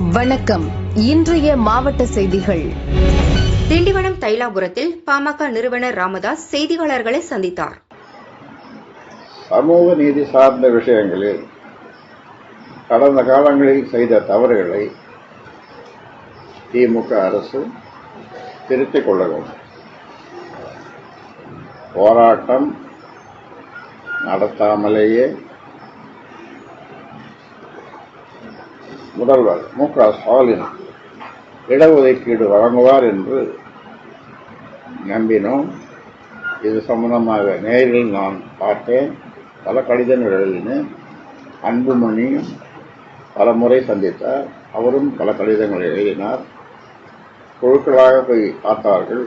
வணக்கம். இன்றைய மாவட்ட செய்திகள். திண்டிவனம் தைலாபுரத்தில் பாமக நிறுவனர் ராமதாஸ் செய்தியாளர்களை சந்தித்தார். சமூக நீதி சார்ந்த விஷயங்களில் கடந்த காலங்களில் செய்த தவறுகளை திமுக அரசு திருத்திக் கொள்ள வேண்டும். போராட்டம் நடத்தாமலேயே முதல்வர் மு க ஸ்டாலின் இடஒதுக்கீடு வழங்குவார் என்று நம்பினோம். இது சம்பந்தமாக நேரில் நான் பார்த்தேன். பல கடிதங்கள் எழுதினேன் அன்புமணியும் பல முறை சந்தித்தார். அவரும் பல கடிதங்களை எழுதினார். குழுக்களாக போய் பார்த்தார்கள்.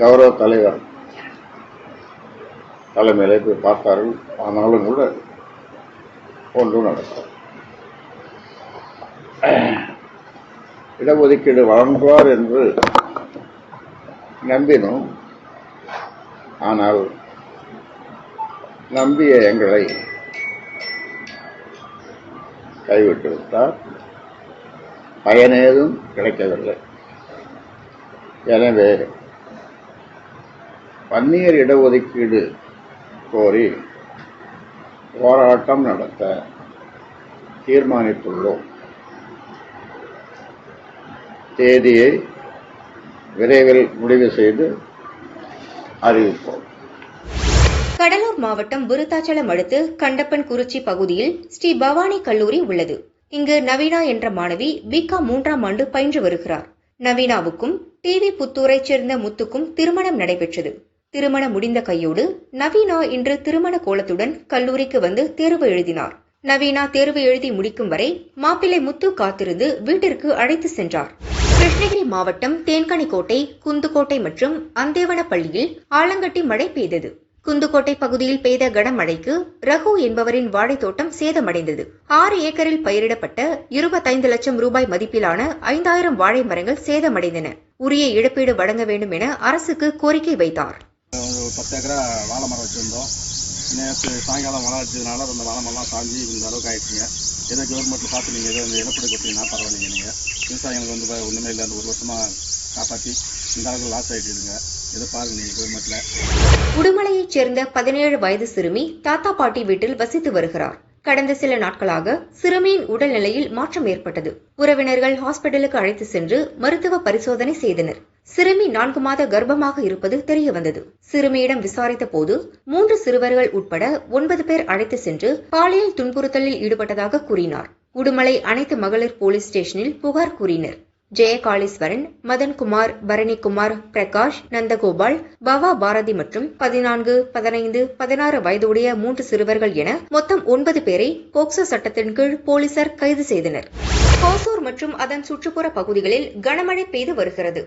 கௌரவ தலைவர் தலைமையிலே போய் பார்த்தார்கள். ஆனாலும் கூட ஒன்றும் நடக்கும் இடஒதுக்கீடு வழங்குவார் என்று நம்பினோம். ஆனால் நம்பிய எங்களை கைவிட்டு விட்டார் பயனேதும் கிடைக்கவில்லை. எனவே பன்னீர் இடஒதுக்கீடு கோரி போராட்டம் நடத்த தீர்மானித்துள்ளோம். தேதியை விரைவில் முடிவு செய்து அறிவிப்போம். கடலூர் மாவட்டம் விருத்தாச்சலம் அடுத்து கண்டப்பன் குறிச்சி பகுதியில் ஸ்ரீ பவானி கல்லூரி உள்ளது. இங்கு நவீனா என்ற மாணவி பிகாம் மூன்றாம் ஆண்டு பயின்று வருகிறார். நவீனாவுக்கும் டிவி புத்தூரைச் சேர்ந்த முத்துக்கும் திருமணம் நடைபெற்றது. திருமணம் முடிந்த கையோடு நவீனா இன்று திருமண கோலத்துடன் கல்லூரிக்கு வந்து தேர்வு எழுதினார். நவீனா தேர்வு எழுதி முடிக்கும் வரை மாப்பிள்ளை முத்து காத்திருந்து வீட்டிற்கு அழைத்து சென்றார். கிருஷ்ணகிரி மாவட்டம் தேன்கனிக்கோட்டை குந்துக்கோட்டை மற்றும் அந்தேவனப்பள்ளியில் ஆலங்கட்டி மழை பெய்தது. குந்துக்கோட்டை பகுதியில் பெய்த கனமழைக்கு ரகு என்பவரின் வாழைத்தோட்டம் சேதமடைந்தது. ஆறு ஏக்கரில் பயிரிடப்பட்ட இருபத்தைந்து லட்சம் ரூபாய் மதிப்பிலான ஐந்தாயிரம் வாழை மரங்கள் சேதமடைந்தன. உரிய இழப்பீடு வழங்க வேண்டும் என அரசுக்கு கோரிக்கை வைத்தார். பத்து ஏக்கரா வாழை மரம் நேற்று சாயங்காலம் மழை அடிச்சதுனால அந்த வாழை சாஞ்சி இந்த அளவுக்கு ஆயிடுச்சுங்க. ஏதோ கவர்மெண்ட்டில் பார்த்து நீங்கள் ஏதோ இந்த இழப்பீடு கொடுத்தீங்கன்னா பரவாயில்லைங்க நீங்கள் விவசாயிகளுக்கு வந்து ஒன்றுமே இல்லை அந்த ஒரு வருஷமாக காப்பாற்றி இந்த அளவுக்கு லாஸ் ஆகிட்டுதுங்க ஏதோ பாருங்க நீங்கள் கவர்மெண்ட்டில் உடுமலையைச் சேர்ந்த பதினேழு வயது சிறுமி தாத்தா பாட்டி வீட்டில் வசித்து வருகிறார். கடந்த சில நாட்களாக சிறுமியின் உடல்நிலையில் மாற்றம் ஏற்பட்டது. உறவினர்கள் ஹாஸ்பிட்டலுக்கு அழைத்து சென்று மருத்துவ பரிசோதனை செய்தனர். சிறுமி நான்கு மாத கர்ப்பமாக இருப்பது தெரியவந்தது. சிறுமியிடம் விசாரித்த போது மூன்று சிறுவர்கள் உட்பட ஒன்பது பேர் அழைத்து சென்று பாலியல் துன்புறுத்தலில் ஈடுபட்டதாக கூறினார். உடுமலை அனைத்து மகளிர் போலீஸ் ஸ்டேஷனில் புகார் கூறினர். ஜெயகாளீஸ்வரன் மதன்குமார் பரணிக்குமார் பிரகாஷ் நந்தகோபால் பவா பாரதி மற்றும் பதினான்கு பதினைந்து பதினாறு வயதுடைய மூன்று சிறுவர்கள் என மொத்தம் ஒன்பது பேரை போக்சோ சட்டத்தின் கீழ் போலீசார் கைது செய்தனர். கோசூர் மற்றும் அதன் சுற்றுப்புற பகுதிகளில் கனமழை பெய்து வருகிறது.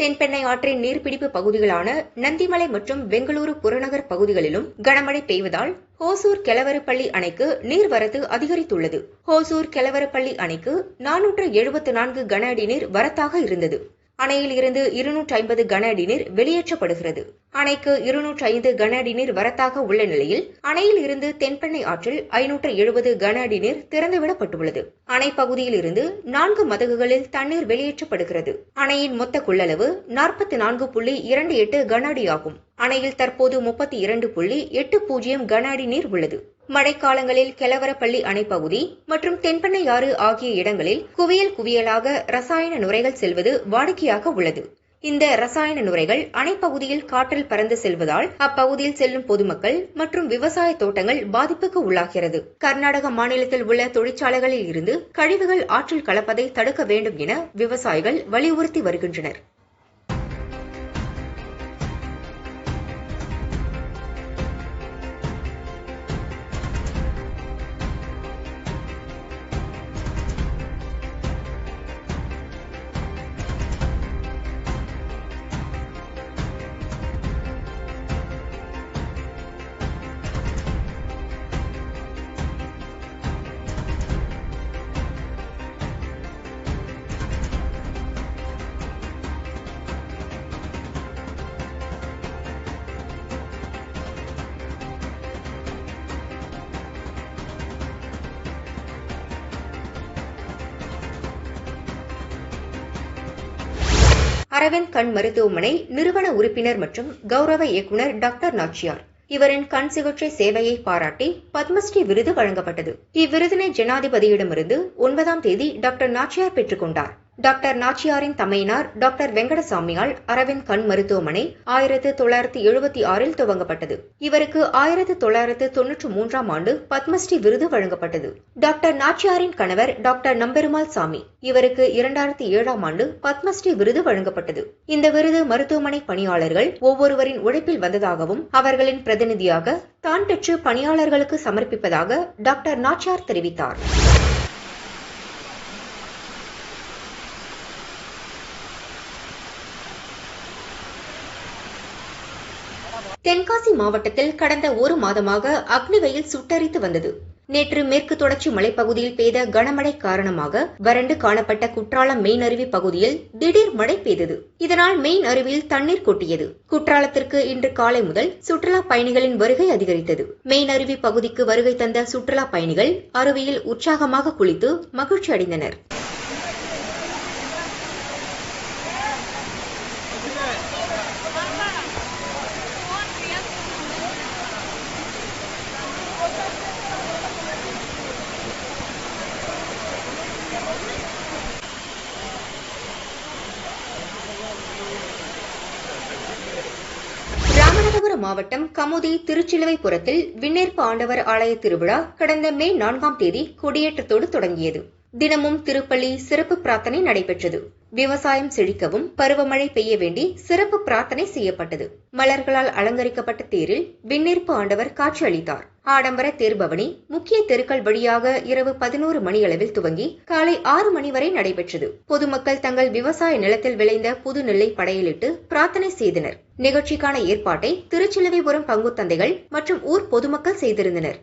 தென்பெண்ணை ஆற்றின் நீர்பிடிப்பு பகுதிகளான நந்திமலை மற்றும் பெங்களூரு புறநகர் பகுதிகளிலும் கனமழை பெய்வதால் ஹோசூர் கெலவரப்பள்ளி அணைக்கு நீர்வரத்து அதிகரித்துள்ளது. ஹோசூர் கெலவரப்பள்ளி அணைக்கு நானூற்று எழுபத்து நான்கு கன அடி நீர் வரத்தாக இருந்தது. அணையில் இருந்து இருநூற்றி ஐம்பது கன அடி நீர் வெளியேற்றப்படுகிறது. அணைக்கு இருநூற்றி ஐந்து கன அடி நீர் வரத்தாக உள்ள நிலையில் அணையில் இருந்து தென்பெண்ணை ஆற்றில் ஐநூற்று எழுபது கன அடி நீர் திறந்துவிடப்பட்டுள்ளது. அணை பகுதியில் இருந்து நான்கு மதகுகளில் தண்ணீர் வெளியேற்றப்படுகிறது. அணையின் மொத்த கொள்ளளவு நாற்பத்தி நான்கு புள்ளி இரண்டு எட்டு கன அடி ஆகும். அணையில் தற்போது முப்பத்தி இரண்டு புள்ளி எட்டு பூஜ்ஜியம் கன அடி நீர் உள்ளது. மழைக்காலங்களில் கெலவரப்பள்ளி அணைப்பகுதி மற்றும் தென்பெண்ணையாறு ஆகிய இடங்களில் குவியல் குவியலாக ரசாயன நுரைகள் செல்வது வாடிக்கையாக உள்ளது. இந்த ரசாயன நுரைகள் அணைப்பகுதியில் காற்றில் பறந்து செல்வதால் அப்பகுதியில் செல்லும் பொதுமக்கள் மற்றும் விவசாய தோட்டங்கள் பாதிப்புக்கு உள்ளாகிறது. கர்நாடக மாநிலத்தில் உள்ள தொழிற்சாலைகளில் இருந்து கழிவுகள் ஆற்றில் கலப்பதை தடுக்க வேண்டும் என விவசாயிகள் வலியுறுத்தி வருகின்றனர். அரவிந்த் கண் மருத்துவமனை நிறுவன உறுப்பினர் மற்றும் கௌரவ இயக்குநர் டாக்டர் நாச்சியார். இவரின் கண் சிகிச்சை சேவையை பாராட்டி பத்மஸ்ரீ விருது வழங்கப்பட்டது. இவ்விருதினை ஜனாதிபதியிடமிருந்து ஒன்பதாம் தேதி டாக்டர் நாச்சியார் பெற்றுக்கொண்டார். டாக்டர் நாச்சியாரின் தமையினார் டாக்டர் வெங்கடசாமியால் அரவிந்த் கண் மருத்துவமனை ஆயிரத்து தொள்ளாயிரத்து எழுபத்தி ஆறில் துவங்கப்பட்டது. இவருக்கு ஆயிரத்து தொள்ளாயிரத்து தொன்னூற்று மூன்றாம் ஆண்டு பத்மஸ்ரீ விருது வழங்கப்பட்டது. டாக்டர் நாச்சியாரின் கணவர் டாக்டர் நம்பெருமாள் சாமி இவருக்கு இரண்டாயிரத்தி ஏழாம் ஆண்டு பத்மஸ்ரீ விருது வழங்கப்பட்டது. இந்த விருது மருத்துவமனை பணியாளர்கள் ஒவ்வொருவரின் உழைப்பில் வந்ததாகவும் அவர்களின் பிரதிநிதியாக தான் பெற்று பணியாளர்களுக்கு சமர்ப்பிப்பதாக டாக்டர் நாச்சியார் தெரிவித்தார். தென்காசி மாவட்டத்தில் கடந்த ஒரு மாதமாக அக்னி வெயில் சுட்டரித்து வந்தது. நேற்று மேற்கு தொடர்ச்சி மலைப்பகுதியில் பெய்த கனமழை காரணமாக வறண்டு காணப்பட்ட குற்றாலம் மெயின் அருவி பகுதியில் திடீர் மழை பெய்தது. இதனால் மெயின் அருவியில் தண்ணீர் கொட்டியது. குற்றாலத்திற்கு இன்று காலை முதல் சுற்றுலா பயணிகளின் வருகை அதிகரித்தது. மெயின் அருவி பகுதிக்கு வருகை தந்த சுற்றுலா பயணிகள் அருவியில் உற்சாகமாக குளித்து மகிழ்ச்சி அடைந்தனர் மாவட்டம் கமுதி திருச்சிலுவைப்புறத்தில் விண்ணேற்பு ஆண்டவர் ஆலய திருவிழா கடந்த மே நான்காம் தேதி கொடியேற்றத்தோடு தொடங்கியது. தினமும் திருப்பள்ளி சிறப்பு பிரார்த்தனை நடைபெற்றது. விவசாயம் செழிக்கவும் பருவமழை பெய்ய வேண்டி சிறப்பு பிரார்த்தனை செய்யப்பட்டது. மலர்களால் அலங்கரிக்கப்பட்ட தேரில் விண்ணேற்பு ஆண்டவர் காட்சியளித்தார். ஆடம்பர தேர்பவனி முக்கிய தெருக்கள் வழியாக இரவு பதினோரு மணியளவில் துவங்கி காலை ஆறு மணி வரை நடைபெற்றது. பொதுமக்கள் தங்கள் விவசாய நிலத்தில் விளைந்த புது நெல்லை படையலிட்டு பிரார்த்தனை செய்தனர். நிகழ்ச்சிக்கான ஏற்பாட்டை திருச்சிலுவைபுரம் பங்குத்தந்தைகள் மற்றும் ஊர் பொதுமக்கள் செய்திருந்தனர்.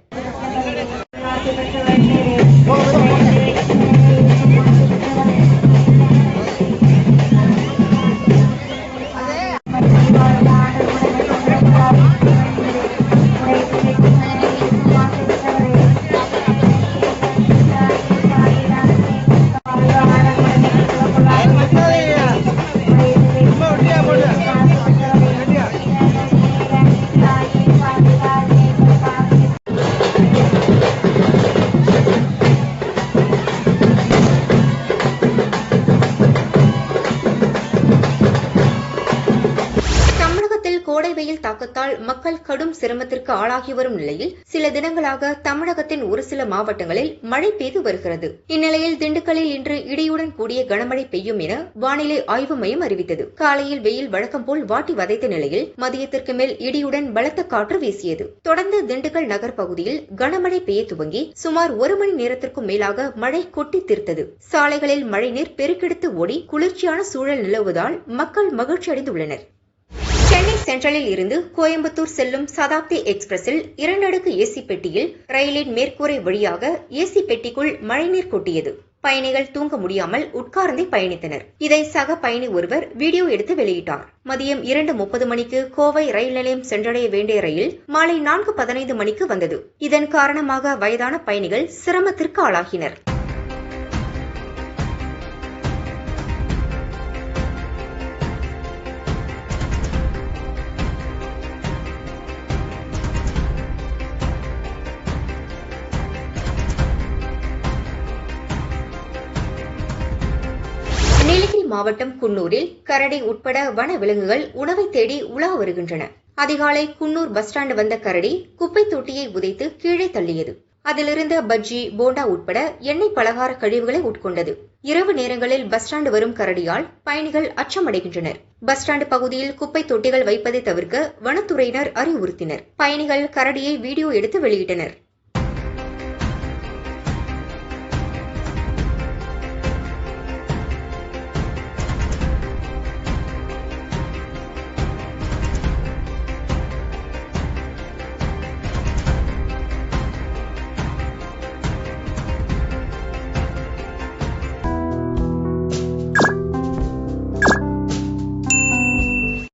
தாக்கத்தால் மக்கள் கடும் சிரமத்திற்கு ஆளாகி வரும் நிலையில் சில தினங்களாக தமிழகத்தின் ஒரு சில மாவட்டங்களில் மழை பெய்து வருகிறது. இந்நிலையில் திண்டுக்கல்லில் இன்று இடியுடன் கூடிய கனமழை பெய்யும் என வானிலை ஆய்வு மையம் அறிவித்தது. காலையில் வெயில் வழக்கம் போல் வாட்டி வதைத்த நிலையில் மதியத்திற்கு மேல் இடியுடன் பலத்த காற்று வீசியது. தொடர்ந்து திண்டுக்கல் நகர் பகுதியில் கனமழை பெய்ய துவங்கி சுமார் ஒரு மணி நேரத்திற்கும் மேலாக மழை கொட்டி தீர்த்தது. சாலைகளில் மழைநீர் பெருக்கெடுத்து ஓடி குளிர்ச்சியான சூழல் நிலவுவதால் மக்கள் மகிழ்ச்சியடைந்துள்ளனர். சென்னை சென்ட்ரலில் இருந்து கோயம்புத்தூர் செல்லும் சதாப்தி எக்ஸ்பிரஸில் இரண்டடுக்கு ஏசி பெட்டியில் ரயிலின் மேற்கூரை வழியாக ஏசி பெட்டிக்குள் மழைநீர் கொட்டியது. பயணிகள் தூங்க முடியாமல் உட்கார்ந்தே பயணித்தனர். இதை சக பயணி ஒருவர் வீடியோ எடுத்து வெளியிட்டார். மதியம் இரண்டு முப்பது மணிக்கு கோவை ரயில் நிலையம் சென்றடைய வேண்டிய ரயில் மாலை நான்கு பதினைந்து மணிக்கு வந்தது. இதன் காரணமாக வயதான பயணிகள் சிரமத்திற்கு ஆளாகினர். மாவட்டம் குன்னூரில் கரடி உட்பட வன விலங்குகள் உணவை தேடி உலா வருகின்றன. அதிகாலை குன்னூர் பஸ் ஸ்டாண்டு வந்த கரடி குப்பை தொட்டியை உதைத்து கீழே தள்ளியது. அதிலிருந்த பஜ்ஜி போண்டா உட்பட எண்ணெய் பலகார கழிவுகளை உட்கொண்டது. இரவு நேரங்களில் பஸ் ஸ்டாண்டு வரும் கரடியால் பயணிகள் அச்சமடைகின்றனர். பஸ் ஸ்டாண்டு பகுதியில் குப்பை தொட்டிகள் வைப்பதை தவிர்க்க வனத்துறையினர் அறிவுறுத்தினர். பயணிகள் கரடியை வீடியோ எடுத்து வெளியிட்டனர்.